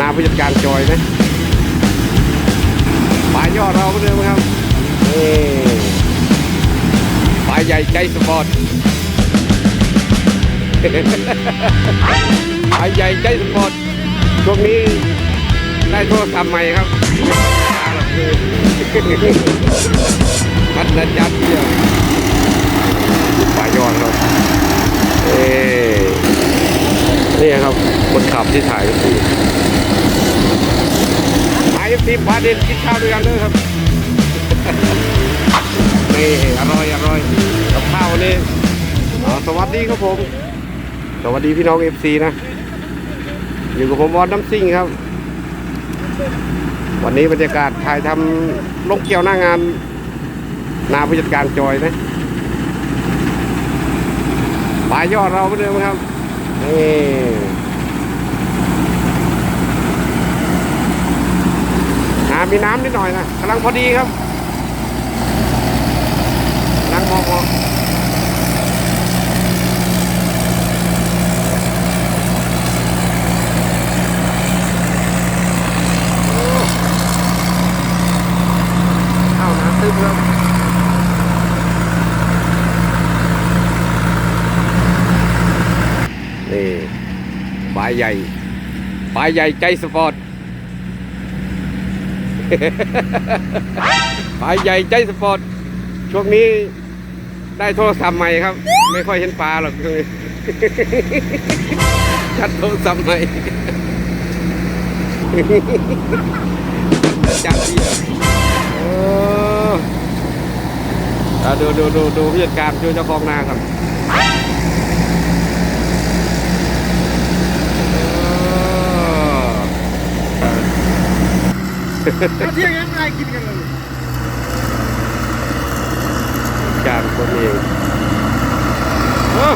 นาผู้จัดการจอยนะปลายยอดเราเหมือนเดิมครับนี่ปลายใหญ่ใจสปอร์ตปลายใหญ่ใจสปอร์ตช่วงนี้ได้โทรศัพท์ใหม่ครับพัฒนาจัดเดียวปลายยอดครับเอ้นี่ครับคนขับที่ถ่ายก็คือ ไอเอฟซีพาเดินกินข้าวด้วยกันเลยครับนี่อร่อยอร่อยกับข้าวนี่สวัสดีครับผม สวัสดีพี่น้องเอฟซีนะ อยู่กับผมวอนน้ำซิ่งครับ วันนี้บรรยากาศถ่ายทำลงเกี่ยวหน้างานนาผู้จัดการจอยนะปลายยอดเราเหมือนเดิมครับนี่น้ำ มีน้ำนิดหน่อยนะกำลังพอดีครับกำลังมองมองเข้าน้ำตึ้มครับนี่ปลายใหญ่ปลายใหญ่ใจสปอร์ต ปลาใหญ่ใจสปอร์ตช่วงนี้ได้โทรศัพท์ใหม่ครับ ไม่ค่อยเห็นปลาหรอกช่วงนี้ชัดโทรศัพท์ใหม่จัดดีอะโอ้อะดูดูดูดูผู้จัดกาดูเจ้าของนาครับ เที่ยงยังไงกินกันเลยการคนเองโอ้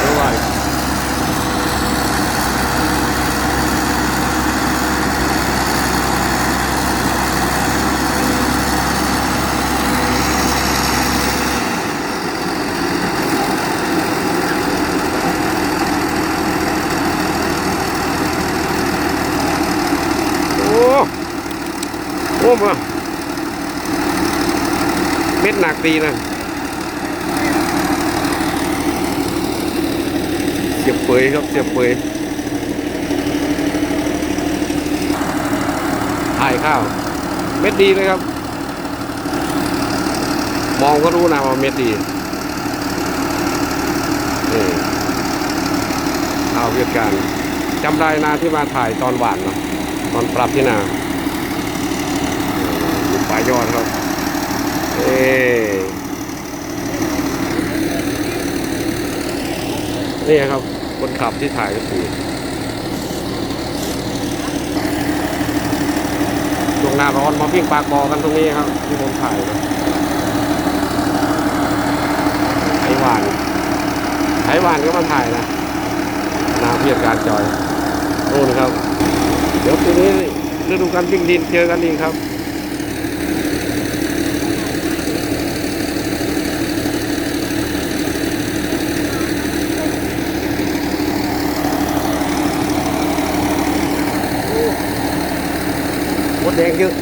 ดูไว้โอ้โอ้มา เม็ดหนักดีนะเสียบเปยครับเสียบเปยถ่ายข้าว เม็ดดีเลยครับ มองก็รู้นะว่าเม็ดดีนี่ข้าวเวียดการจำได้นาที่มาถ่ายตอนหวานเนาะตอนปรับที่นาปลายยอดครับ เอ้นี่ครับ คนขับที่ถ่ายก็คือช่วงหน้าร้อนมาวิ่งปากอกันตรงนี้ครับ ที่ผมถ่ายนะไอ้หวานไอ้หวานก็มาถ่ายนะนาเพียรการจอยนู่นครับ เดี๋ยวปีนี้ฤดูการวิ่งดินเจอกันอีกครับ ดแดงเยอะ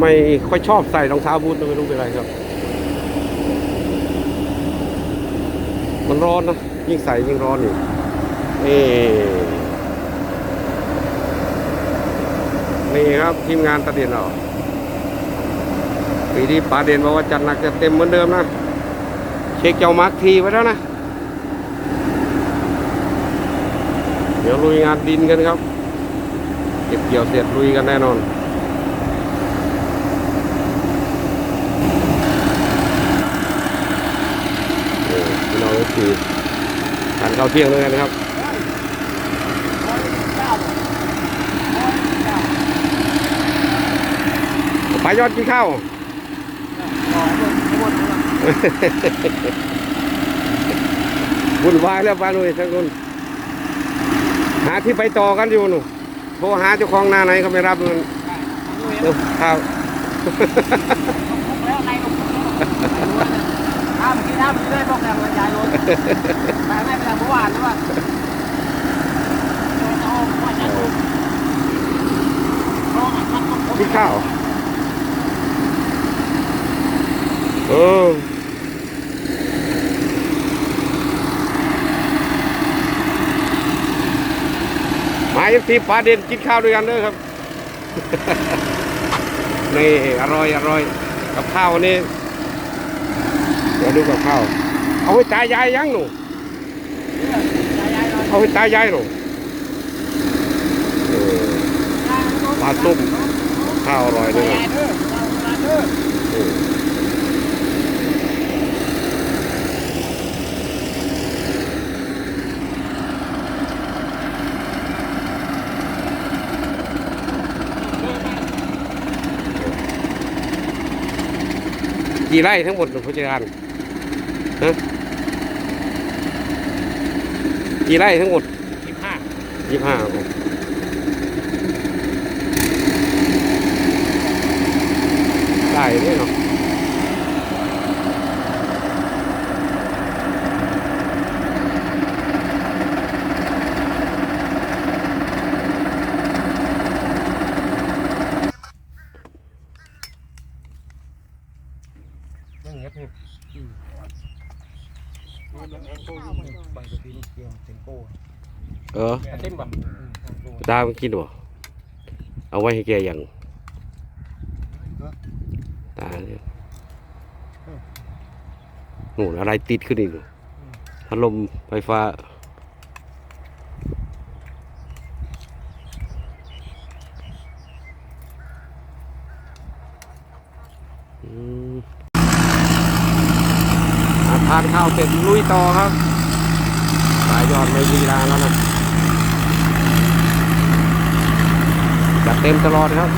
ไม่ค่อยชอบใส่รองเท้าบูทไม่รู้เป็นไรครับ มันร้อนนะ ยิ่งใส่ยิ่งร้อนอีกนี่นี่ครับทีมงานตะเด่นเราปีนี้ป๋าเด่นบอกว่าจัดหนักจะเต็มเหมือนเดิมนะ เช็คเจ้ามาร์คทีไว้แล้วนะ เดี๋ยวลุยงานดินกันครับ เก็บเกี่ยวเสร็จลุยกันแน่นอนโอ้พี่น้องก็คือทานข้าวเที่ยงด้วยกันะครับไปยอดกินข้าววุ่นวายแล้วป้าลุยทั้งคน หาที่ไปต่อกันอยู่หนูโทรหาเจ้าของนาไหนก็ไม่รับมันครับแล้วในถุงแล้วอ้าเมื่อกี้น้ำเมื่อกี้ได้บกแต่มันยายรถแต่ไม่เป็เมื่อวานใช่ป่ะข้าวเออ เอฟซีปลาเด่นกินข้าวด้วยกันเด้อครับ นี่อร่อยอร่อยกับข้าวนนี้เดี๋ยวดูกับข้าว เอาไว้ตายายยังหนูเอาไว้ตายายหนูปลาตุ้มข้าวอร่อยด้วย ยา นะ ยเด้อเราเด้อ เออ กี่ไร่ทั้งหมดผู้จัดการฮะกี่ไร่ทั้งหมดสิบห้ายี่ห้าครับได้ด้วยเนาะอย่างเงี้ยพี่ บางทีลูกเดียวเต็มโก้เออเต็มแบบดามันกินบ่เอาไว้ให้แกอย่างตาเนี่ยโหอะไรติดขึ้นอีกพัดลมไฟฟ้าอืมานข้าวเสร็จลุยต่อครับสายยอดไม่ลีลาแล้วนะจัดเต็มตลอดครับ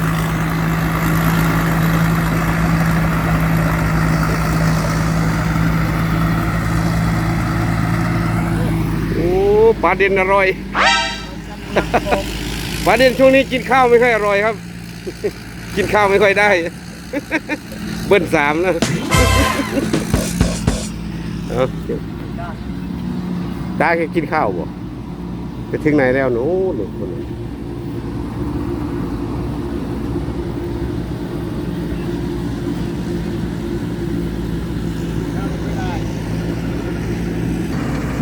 โอ้ปลาเด่นอร่อย ปลาเด่นช่วงนี้กินข้าวไม่ค่อยอร่อยครับ กินข้าวไม่ค่อยได้ เบิ้ลสามนะ เอาเดี๋ยวตาแกกินข้าวบ่ไปถึงไหนแล้วหนูหนูคนนั้น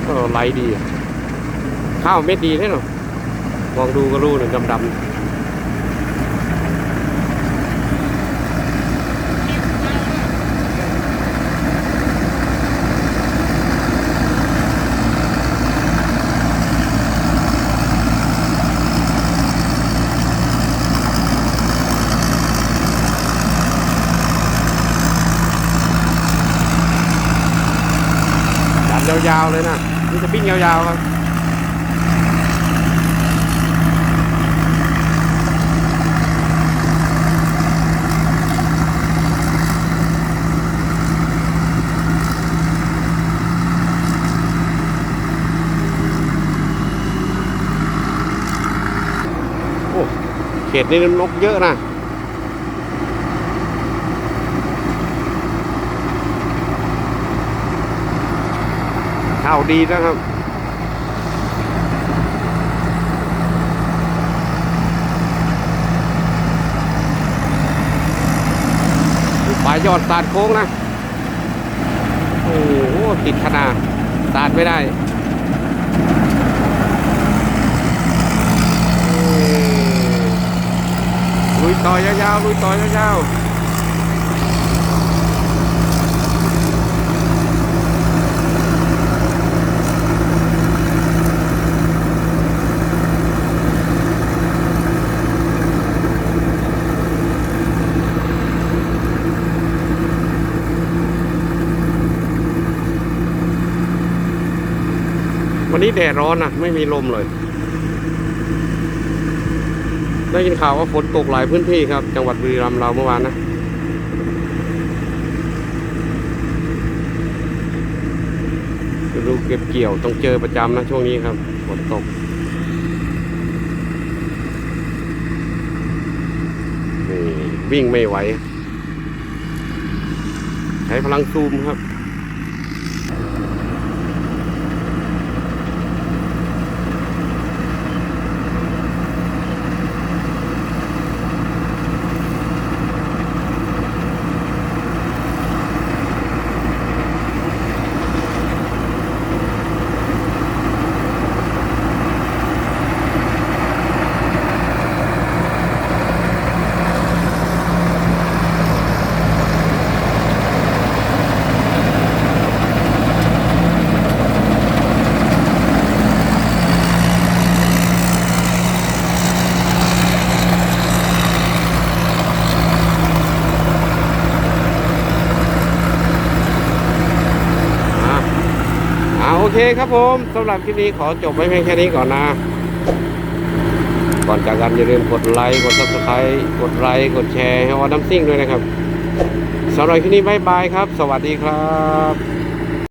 ก็ไหลดี ข้าวเม็ดดีแน่นอนมองดูก็รู้หนึ่งดำๆ ยาวๆเลยนะนี่จะปิ้งยาวๆครับโอ้เขตนี้นกเยอะนะ ข้าวดีนะครับปลายยอดสาดโค้งนะ โอ้โหติดขนาดสาดไม่ได้เอ้ยลุยต่อยาวๆลุยต่อยาวๆวั นี้แดดร้อนนะไม่มีลมเลย ได้ยินข่าวว่าฝนตกหลายพื้นที่ครับ จังหวัดบุรีรัมย์เราเมื่อวานนะดูเก็บเกี่ยวต้องเจอประจำนะช่วงนี้ครับฝนตกนี่วิ่งไม่ไหว ใช้พลังซูมครับ เคครับผมสำหรับคลิปนี้ขอจบไว้เพียงแค่นี้ก่อนนะ ก่อนจากกันอย่าลืมกดไลค์กดซับสไครต์กดไลค์กดแชร์ให้ว่าน้ำซิ่งด้วยนะครับสำหรับคลิปนี้บายบายครับ สวัสดีครับ